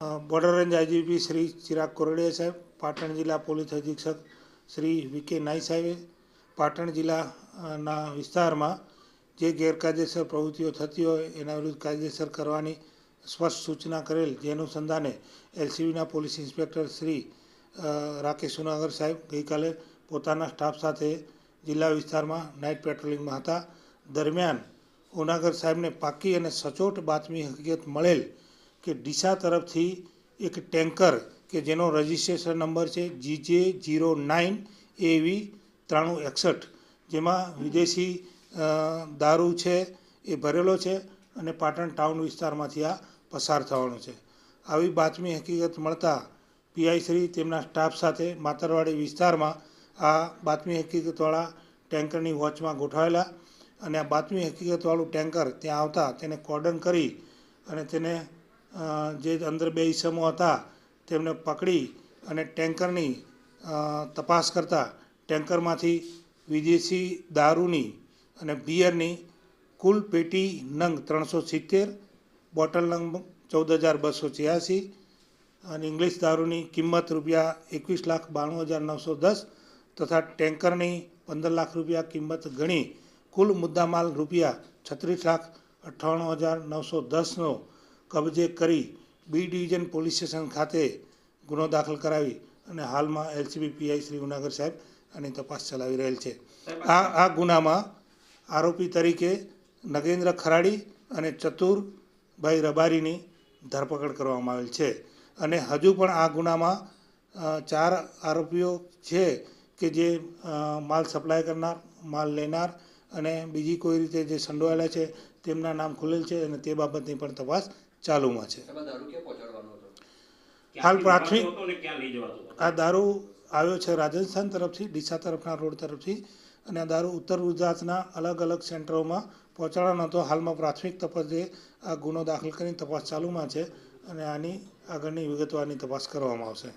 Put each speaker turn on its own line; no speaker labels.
Border range IGP Shri Chirag Kordiya સાહેબ, પાટણ જિલ્લા police અધિક્ષક શ્રી વી કે નાઈ સાહેબે, પાટણ જિલ્લાના વિસ્તારમાં જે ગેરકાયદેસર પ્રવૃત્તિઓ થતી હોય એના વિરુદ્ધ કાયદેસર કરવાની સ્પષ્ટ સૂચના કરેલ, જે અનુસંધાને એલસીબીના પોલીસ ઇન્સ્પેક્ટર શ્રી રાકેશ સુનાગર સાહેબ ગઈકાલે પોતાના સ્ટાફ સાથે જિલ્લા વિસ્તારમાં નાઇટ પેટ્રોલિંગમાં હતા. દરમિયાન ઉનાગર સાહેબને પાકી અને સચોટ બાતમી હકીકત મળેલ કે ડીસા તરફથી એક ટેન્કર કે જેનો રજિસ્ટ્રેશન નંબર છે જીજે જીરો નાઇન એવી ત્રાણું એકસઠ. જેમાં વિદેશી દારૂ છે, એ ભરેલો છે અને પાટણ ટાઉન વિસ્તારમાંથી આ પસાર થવાનો છે. આવી બાતમી હકીકત મળતા પીઆઈ શ્રી તેમના સ્ટાફ સાથે માતરવાડી વિસ્તારમાં આ બાતમી હકીકતવાળા ટેન્કરની વોચમાં ગોઠવાયેલા અને આ બાતમી હકીકતવાળું ટેન્કર ત્યાં આવતા તેને કોર્ડન કરી અને તેને જે અંદર બે ઈસમો હતા, તેમને પકડી અને ટેન્કરની તપાસ કરતા ટેન્કરમાંથી વિદેશી દારૂની અને બિયરની કુલ પેટી નંગ ત્રણસો સિત્તેર, બોટલ નંગ ચૌદ હજાર બસો છ્યાસી અને ઇંગ્લિશ દારૂની કિંમત રૂપિયા એકવીસ લાખ બાણું હજાર નવસો દસ તથા ટેન્કરની પંદર લાખ રૂપિયા કિંમત ગણી કુલ મુદ્દામાલ રૂપિયા છત્રીસ લાખ અઠ્ઠાણું હજાર નવસો દસનો કબજે કરી બી ડિવિઝન પોલીસ સ્ટેશન ખાતે ગુનો દાખલ કરાવી અને હાલમાં એલસીબી પીઆઈ શ્રી ઉનાગર સાહેબ આની તપાસ ચલાવી રહેલ છે. આ આ ગુનામાં આરોપી તરીકે નગેન્દ્ર ખરાડી અને ચતુરભાઈ રબારીની ધરપકડ કરવામાં આવેલ છે. અને હજુ પણ આ ગુનામાં ચાર આરોપીઓ છે કે જે માલ સપ્લાય કરનાર માલ લેનાર અને બીજી કોઈ રીતે જે સંડોવાયેલા છે તેમના નામ ખુલેલ છે અને તે બાબતની પણ તપાસ ચાલુમાં છે. હાલ પ્રાથમિક- આ દારૂ આવ્યો છે રાજસ્થાન તરફથી ડીસા તરફના રોડ તરફથી અને આ દારૂ ઉત્તર ગુજરાતના અલગ અલગ સેન્ટરોમાં પહોંચાડવાનો હતો. હાલમાં પ્રાથમિક તપાસે આ ગુનો દાખલ કરીને તપાસ ચાલુમાં છે અને આની આગળની વિગતવારની તપાસ કરવામાં આવશે.